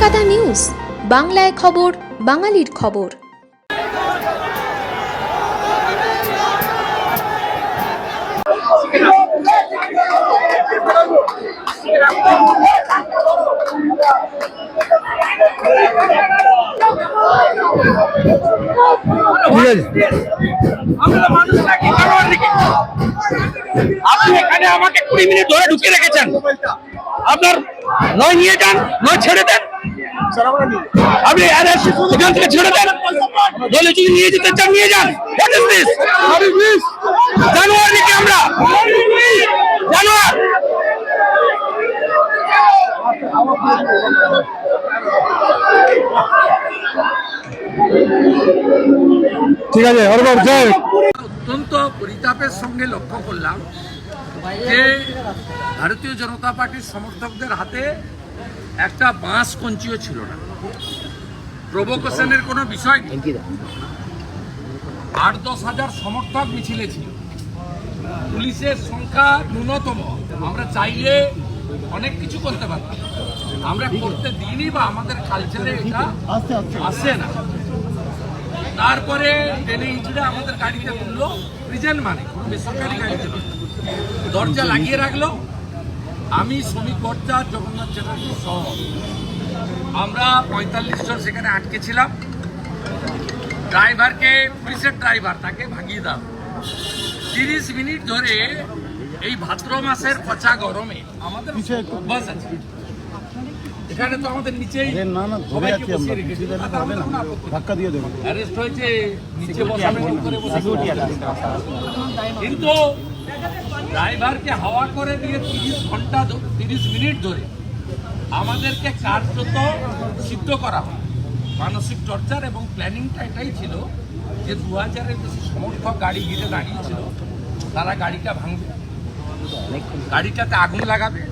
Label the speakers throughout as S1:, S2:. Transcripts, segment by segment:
S1: News, বাংলায় খবর, বাঙালির খবর।
S2: আপনি এখানে আমাকে কুড়ি মিনিট ধরে ঢুকিয়ে রেখেছেন। আপনার নয় নিয়ে যান, নয় ছেড়ে দেন আপনি এখান থেকে ছেড়ে দেন। বলে যদি নিয়ে যেতে চান, নিয়ে যান। What is this? জানোয়ার নাকি আমরা? জানোয়ার!
S3: ঠিক আছে অরবর জয়।
S2: অত্যন্ত পরিতাপের সঙ্গে লক্ষ্য করলাম যে ভারতীয় জনতা পার্টির সমর্থকদের হাতে একটা বাঁশ কঞ্চিও ছিল না। প্রভোকেশনের কোনো বিষয় নেই আট দশ হাজার সমর্থক মিছিলে ছিল। পুলিশের সংখ্যা ন্যূনতম। আমরা চাইলে অনেক কিছু করতে পারতাম। আমরা করতে দিইনি বা আমাদের কালচারে এটা আসে না। তারপরে টেনে হিচড়ে আমাদের গাড়িতে তুললো। রিজেন্ট মানে বেসরকারি গাড়িতে দরজা লাগিয়ে রাখল। আমি শ্রমিক জগন্নাথ চ্যাটার্জি সহ। আমরা পঁয়তাল্লিশ জন সেখানে আটকে ছিলাম। ড্রাইভারকে পুলিশের ড্রাইভার তাকে ভাগিয়ে দাও। তিরিশ মিনিট ধরে এই ভাদ্র মাসের পচা গরমে আমাদের বাস আছে। এখানে তো আমাদের নিচেই
S3: না না ধরে আছি আমরা কিছু হবে না।
S2: কোনো আপত্তি নেই।
S3: ধাক্কা দিয়ে দেবো।
S2: অ্যারেস্ট হয়েছে নিচে বসানো করে বসে কিন্তু ড্রাইভারকে হাওয়া করে দিয়ে তিরিশ ঘণ্টা তিরিশ মিনিট ধরে আমাদেরকে কার্যত সিদ্ধ করা হয়। মানসিক টর্চার এবং প্ল্যানিংটা এটাই ছিল যে দু হাজারের বেশি সমর্থক গাড়ি ঘিরে দাঁড়িয়েছিল তারা গাড়িটা ভাঙবে। গাড়িটাতে আগুন লাগাবে।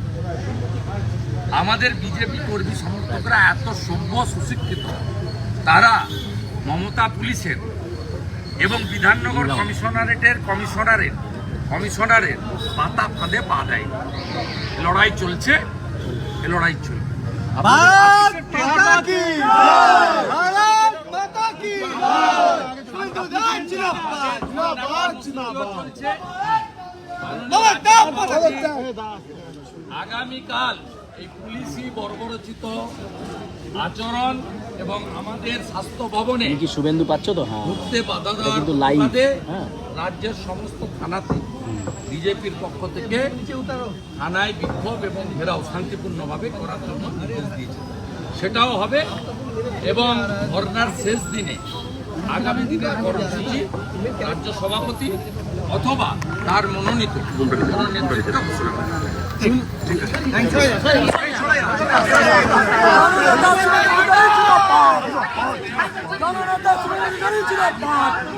S2: আমাদের বিজেপি কর্মী সমর্থকরা এত সভ্য সুশিক্ষিত। তারা মমতা পুলিশের এবং বিধাননগর কমিশনারেটের কমিশনারের কমিশনারের পাতা ফাঁদে পা দেয়। লড়াই চলছে লড়াই চলবে। চলছে। আগামীকাল এই পুলিশি বর্বরচিত আচরণ এবং আমাদের স্বাস্থ্য ভবনে
S4: কি শুভেন্দু পাচ্ছ তো? হ্যাঁ।
S2: ঢুকতে বাধা
S4: কিন্তু হ্যাঁ।
S2: রাজ্যের সমস্ত থানাতে বিজেপির পক্ষ থেকে থানায় বিক্ষোভ এবং ঘেরাও শান্তিপূর্ণভাবে করার জন্য নির্দেশ দিয়েছে। সেটাও হবে এবং ধর্নার শেষ দিনে আগামী দিনের কর্মসূচি রাজ্য সভাপতি অথবা তার মনোনীত মনোনীত। ঘোষণা